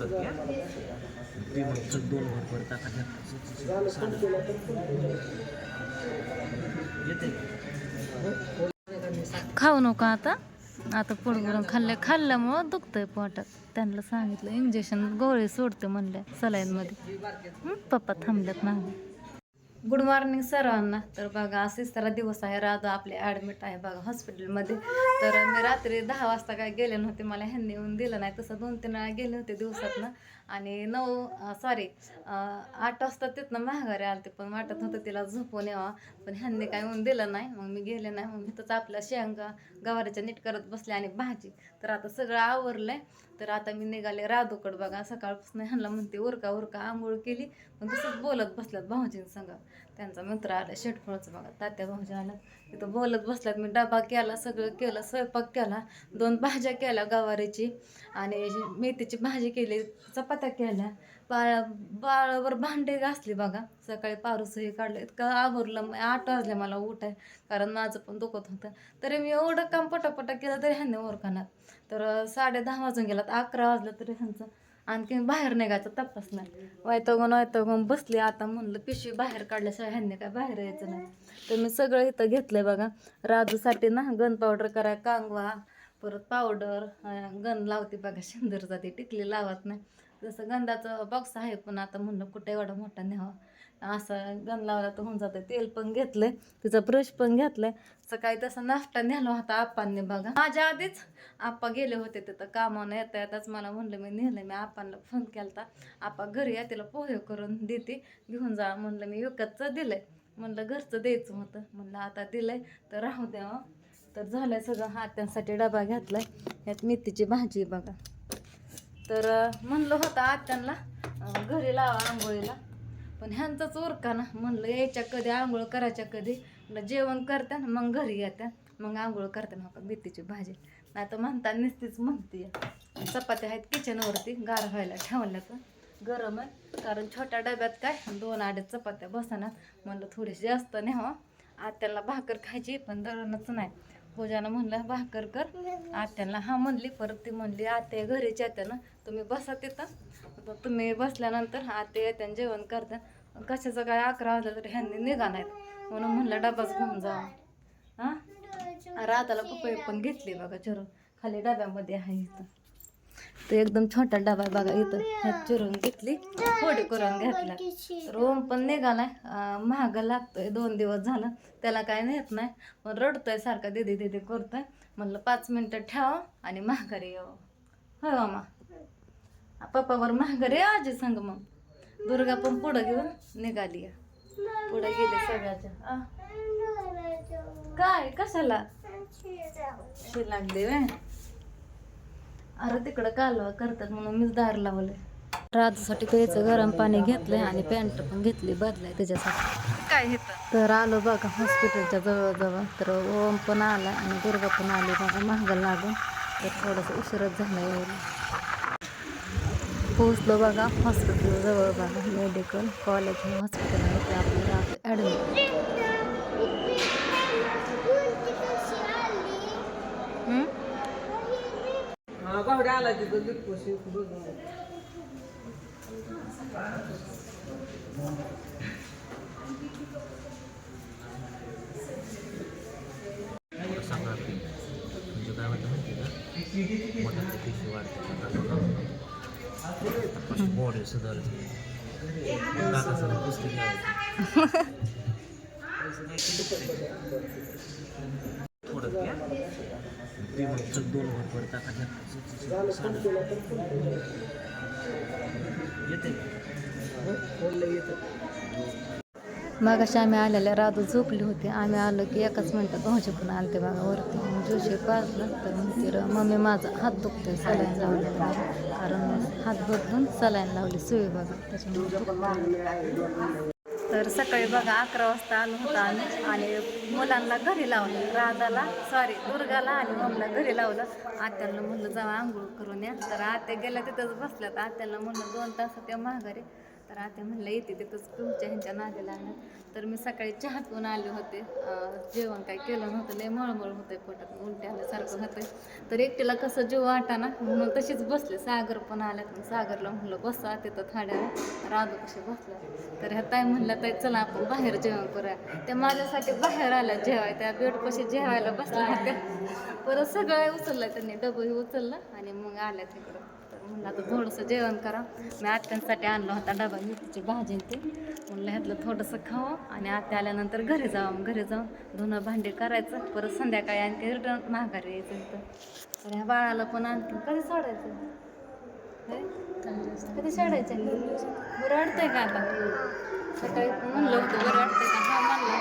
थोडं घ्या. ते मग दोन भर भर येते. खाऊ नको आता. आता पोट भरून खाल्लं खाल्ल्यामुळं दुखतंय पोटात त्यांना सांगितलं इंजेक्शन गोळी सोडते म्हणले सलाईनमध्ये. पप्पा थांबल्यात नाही गुड मॉर्निंग सर्वांना तर बघा असेच तर दिवस आहे. राधा आपले ॲडमिट आहे बघा हॉस्पिटलमध्ये तर मी रात्री दहा वाजता काय गेले नव्हते मला ह्यांनी येऊन दिलं नाही. तसं दोन तीन वेळा गेले होते दिवसात ना आणि नऊ सॉरी आठ वाजता तिथनं माघारी आलते पण वाटत होतं तिला झोपून यावा. पण ह्यांनी काय होऊन दिलं नाही मग मी गेले नाही. मग मी तर आपल्या शेंगा गवारीच्या नीट करत बसले आणि भाजी. तर आता सगळं आवरलंय. तर आता मी निघाले राधूकड बघा. सकाळपासून ह्यांना म्हणते उरका उरका आंघोळ केली. पण तसंच बोलत बसल्यात भाऊजीं संग त्यांचा मित्र आला शेटफळचं बघा तात्या भाऊजी आला. तिथं बोलत बसल्यात मी डबा केला सगळं केलं स्वयंपाक केला दोन भाज्या केल्या गवारीची आणि मेथीची भाजी केली चपात्या केल्या. बाळा बाळावर भांडे घासली बघा. सकाळी पारूसही काढलं इतकं आवरलं मग आठ वाजले मला उठाय कारण माझं पण दुखत होतं. तरी मी एवढं काम पटापटा केलं तरी ह्यांनी ओरखानात तर साडे दहा वाजून गेलात अकरा वाजलं तरी ह्यांचं आणखीन बाहेर निघायचा तपास नाही. वैतगून वैतगून बसली आता म्हणलं पिशवी बाहेर काढल्याशिवाय ह्यांनी काय बाहेर यायचं नाही. तर मी सगळं इथं घेतलंय बघा. राजूसाठी ना गन पावडर करा कांगवा परत पावडर गन लावते बघा. शेंदरचा जाते टिकली लावत नाही. जसं गंधाचं बॉक्स आहे पण आता म्हणलं कुठे एवढा मोठा न्यावा. असं गण लावला तर होऊन जातं तेल पण घेतलंय तिचा ब्रश पण घेतलाय. सकाळी तसा नाश्ता नेला होता आप्पांनी बघा. माझ्या आधीच आप्पा गेले होते तिथं कामानं येता येताच मला म्हणलं मी नेलं मी आप्पांना फोन केलता. आप्पा घरी या तिला पोहे करून देते घेऊन जा. म्हणलं मी विकतचं दिलंय. म्हणलं घरचं द्यायचं होतं. म्हणलं आता दिलंय तर राहू द्या तर झालंय सगळं. हात्यांसाठी डबा घातलाय. यात मेथीची भाजी बघा. तर म्हणलं होतं आत्यांना घरी लावा आंघोळीला. पण ह्यांचाच उरका ना. म्हणलं यायच्या कधी आंघोळ करायच्या कधी. म्हणलं जेवण करत्या मग घरी येत्या. मग आंघोळ करत्या नका मेथीची भाजी. नाही तर म्हणता नुसतीच म्हणते चपात्या आहेत किचनवरती गार व्हायला ठेवल्या तर. गरम आहे. कारण छोट्या डब्यात काय दोन अडीच चपात्या बसणार. म्हणलं थोडीशी जास्त न्यावं हो. आत्याला भाकर खायची पण दळणच नाही. पूजानं म्हणलं भाकर कर. आत्याला हा म्हणली परत ती म्हणली आत्या घरीच्या येत्या ना. तुम्ही बसा तिथं. तुम्ही बसल्यानंतर आत्या येते आणि जेवण करतात कशाचं काय अकरा वाजलं तरी ह्यांनी निघा नाहीत म्हणून म्हणलं डबाच घेऊन जा हां? राताला पपई पण घेतली बघा चिरून. खाली डब्यामध्ये आहे इथं. ते एकदम छोटा डबा बघा इथं. ह्यात चिरून घेतली थोडी करून घेतला. रोम पण निघालाय महाग लागतोय. दोन दिवस झालं. त्याला काय नेत नाही. पण रडतोय सारखा दिदी दिदी करतोय. म्हणलं पाच मिनटं ठेवा आणि महागारी यावं हो मामा? पप्पावर महागारी आजी सांग मग. दुर्गा पण पुढं घेऊन निघाली पुढं गेले सगळ्याच्या. काय? कशाला? शी लागली वे अरे तिकडं कालवा करतात म्हणून मीच दार लावले राजूसाठी प्यायचं गरम पाणी घेतलंय आणि पॅन्ट पण घेतली बदलाय त्याच्यासाठी काय तर आलो बघा हॉस्पिटलच्या जवळजवळ. तर ओम पण आला आणि दुर्गा पण आली. बघा महाग लागून. तर थोडंसं उशीरच झालं एवढं. पोहोचलो बघा. हॉस्पिटल जवळ बघा. मेडिकल कॉलेज हॉस्पिटल आहे ते आपल्याला ॲडमिट हा बावड्या सांगा. म्हणजे काय म्हणतं माहिती आहे का? मोठ्या पेशी बॉडी सुधारते काकाचं पुस्तक घ्यायचं थोडं दोन भर भर टाका मग अशी आम्ही आलेल्या राधू झोपली होती. आम्ही आलो की एकाच मिनटात भाऊजी पण आले ते बघा वरती. जोशी पाजलं तर म्हणते मम्मी माझा हात दुखतोय सलाईन लावलं कारण हात बदलून सलाईन लावली सुई बघा. त्याच्यामुळे तर सकाळी बघा अकरा वाजता आलो होतो आम्ही आणि मुलांना घरी लावलं. राधाला सॉरी दुर्गाला आणि मम्मीला घरी लावलं. आत्याला म्हणलं जावा आंघोळ करून या. तर आत्या गेल्या तिथंच बसल्यात. आत्याला म्हणलं दोन तास त्या महागारी तर आता म्हणलं येते तिथंच तुमच्या ह्यांच्या नादेला लागणार. तर मी सकाळी चहा पिऊन आले होते. जेवण काय केलं नव्हतं लय मळमळ होते पोटात उलट्या आल्यासारखं होतं तर एकटीला कसं जीव वाटाना म्हणून तशीच बसले. सागर पण आल्यात मग सागरला म्हणलं बसा तिथं थाड्या राधू कशी बसला. तर ह्या ताई म्हणलं ताई चला आपण बाहेर जेवण करूया. त्या माझ्यासाठी बाहेर आल्या जेवाय. त्या बेडपाशी जेवायला बसल्या होत्या. परत सगळं उचललं त्यांनी डबही उचललं आणि मग आल्या तिकडं. म्हणलं आता थोडंसं जेवण करा. मी आत्यांसाठी आणला होता डबा मेथीची भाजी ते. म्हणलं ह्यातलं थोडंसं खावं आणि आत्या आल्यानंतर घरी जावं. मग घरी जाऊन धुणं भांडे करायचं. परत संध्याकाळी आणखी रिटर्न माघारी यायचं तर तर ह्या बाळाला पण आणखी कधी सोडायचं? कधी सोडायचं? बरं वाटतंय का आता? सकाळी म्हणलं होतं बरं वाटतंय का? हा म्हणलं.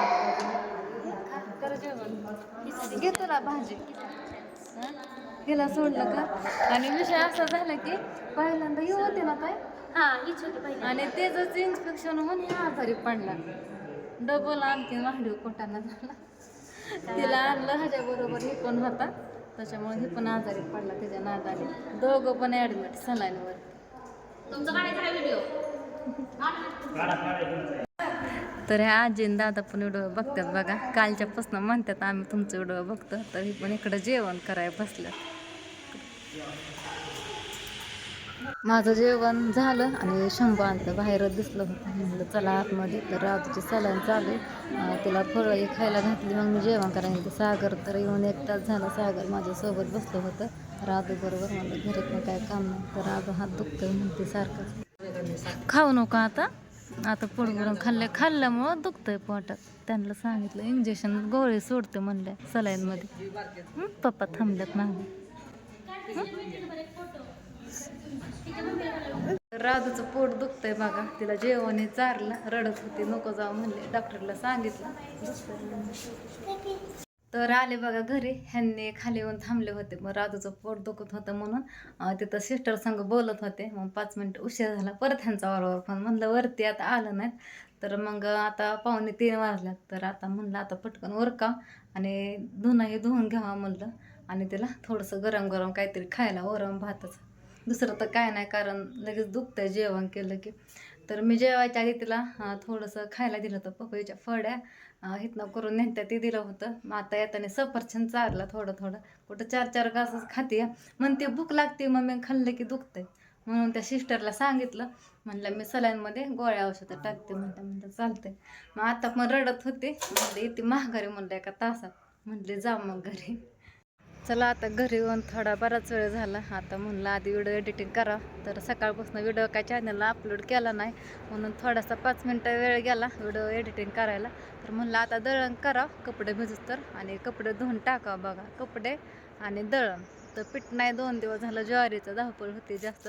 कर जेवण. घे ना भाजी. हिला सोडलं का? आणि विषय असा झाला की पहिल्यांदा येऊ होते ना काय? हा हीच होती पहिली. आणि त्याचंच इन्स्पेक्शन होऊन ह्या आजारी पडला. डबल आणखी वाढीव कोटाना झाला. तिला आणलं ह्याच्या बरोबर हे पण होता. त्याच्यामुळे हे पण आजारी पडला त्याच्या नादाने. दोघं पण ॲडमिट सलाईनवर तुमचा काढायचा व्हिडिओ तर ह्या आजीन दादा पण व्हिडिओ बघतात बघा. कालच्यापासून म्हणतात आम्ही तुमचं व्हिडिओ बघतो. तर ही पण इकडं जेवण करायला बसलं. माझं जेवण झालं आणि शंभू आणलं बाहेरच दिसलं होतं. म्हणलं चला आतमध्ये. तर राजूची सलाईन चालू आहे. तिला फळं हे खायला घातली मग मी जेवण करायला गेले. सागर तर येऊन एक तास झाला सागर माझ्यासोबत बसलं होतं. राजू बरोबर म्हणलं घरी पण काय काम नाही. तर राजू हात दुखतोय म्हणते सारखं. खाऊ नका आता. आता पोट खाल्लं खाल्ल्यामुळं दुखतंय पोटात. त्यांना सांगितलं इंजेक्शन गोळी सोडते म्हणल्या सलाईनमध्ये. पप्पा थांबल्यात मागे. राधूचं पोट दुखतंय बघा. तिला जेवण चारलं रडत होती. नको जाऊ म्हणले. डॉक्टरला सांगितलं. तर आले बघा घरी ह्यांनी खाली येऊन थांबले होते. मग राजूचं पोट दुखत होतं म्हणून तिथं सिस्टर संग बोलत होते. मग पाच मिनिट उशीर झाला परत ह्यांचा वारंवार पण म्हणलं वरती आता आलं नाहीत. तर मग आता पाहुणे तीन वाजल्यात. तर आता म्हणलं आता पटकन वरका आणि धुणंही धुवून घ्यावा म्हणलं. आणि तिला थोडंसं गरम गरम काहीतरी खायला वरम भातच. दुसरं तर काय नाही कारण लगेच दुखतं जेवण केलं की. तर मी जेवायच्या आधी तिला थोडंसं खायला दिलं होतं पपईच्या फळ्या. इथनं करून नेत्या ते दिलं होतं. मग आता येताना सफरचंद चारला थोडं थोडं. कुठं चार चार घासच खाते म्हणते भूक लागते मग मी खाल्लं की दुखतंय. म्हणून त्या सिस्टरला सांगितलं. म्हणलं मी सलाईनमध्ये गोळ्या औषधं टाकते. म्हणलं म्हणलं चालतंय. मग आता पण रडत होते. म्हणलं येते महागारी म्हणलं एका तासात. म्हणले जा मग घरी. चला आता घरी येऊन थोडा बराच वेळ झाला. आता म्हणलं आधी व्हिडिओ एडिटिंग करा. तर सकाळपासून व्हिडिओ काय चॅनलला अपलोड केला नाही. म्हणून थोडासा पाच मिनटं वेळ गेला व्हिडिओ एडिटिंग करायला. तर म्हणलं आता दळण करा. कपडे भिजत तर आणि कपडे धुवून टाका बघा. कपडे आणि दळण. तर पीठ नाही दोन दिवस झालं ज्वारीचं धावपळ होती जास्त.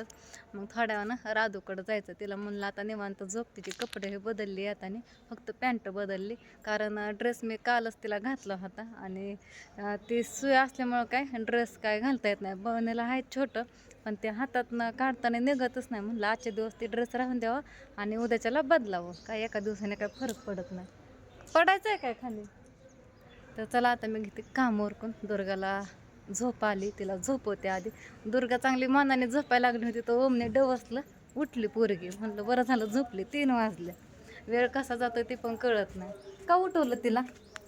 मग थोड्या वेळानं राधूकडं जायचं तिला म्हणलं आता निवांत झोप तिची कपडे हे बदलली आता फक्त पॅन्ट बदलली. कारण ड्रेस मी कालच तिला घातला होता आणि ती सुई असल्यामुळं काय ड्रेस काय घालता येत नाही. बनेला आहे छोटं पण ते हातातनं काढताना निघतच नाही. म्हणलं आजच्या दिवस ती ड्रेस राहून द्यावं आणि उद्याच्याला बदलावं. काय एका दिवसाने काय फरक पडत नाही. पडायचं आहे काय खाली? तर चला आता मी घेते काम उरकून दुर्गाला झोप आली तिला झोपवते आधी. दुर्गा चांगली मनाने झोपायला लागली होती तर ओमने डवसलं उठली पोरगी. म्हणलं बरं झालं झोपली तीन वाजले. वेळ कसा जातो ते पण कळत नाही. का उठवलं तिला?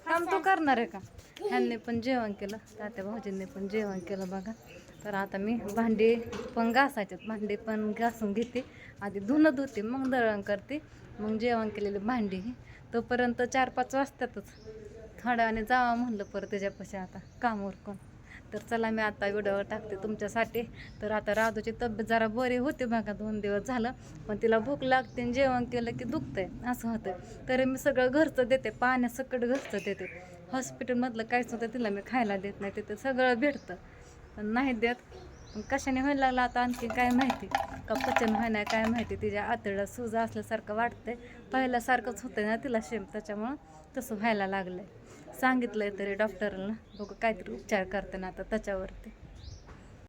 काम तो करणार आहे का? ह्यांनी पण जेवण केलं तात्या भाऊजींनी पण जेवण केलं बघा. तर आता मी भांडी पण घासायच्यात भांडी पण घासून घेते. आधी धुणं धुते मग दळण करते. मग जेवण केलेली भांडी ही. तोपर्यंत चार पाच वाजतातच. थोड्या वेळाने जावा म्हणलं परत त्याच्यापाशी आता काम उरकून तर चला मी आता व्हिडिओ टाकते तुमच्यासाठी. तर आता राधूची तब्येत जरा बरी होती बघा दोन दिवस झालं. पण तिला भूक लागते आणि जेवण केलं की दुखतंय असं होतं तरी मी सगळं घरचं देते पाण्यासकट घरचं देते. हॉस्पिटलमधलं काहीच नव्हतं तिला मी खायला देत नाही तिथं सगळं भेटतं. पण नाही देत. पण कशाने व्हायला लागलं आता आणखी काय माहिती? का पचन व्हायना काय माहिती? तिच्या आतड्यात सुजा असल्यासारखं वाटतंय. पहिल्यासारखंच होतं ना तिला शेम त्याच्यामुळं तसं व्हायला सांगितलं आहे तरी डॉक्टरला बघू काहीतरी उपचार करताना आता त्याच्यावरती.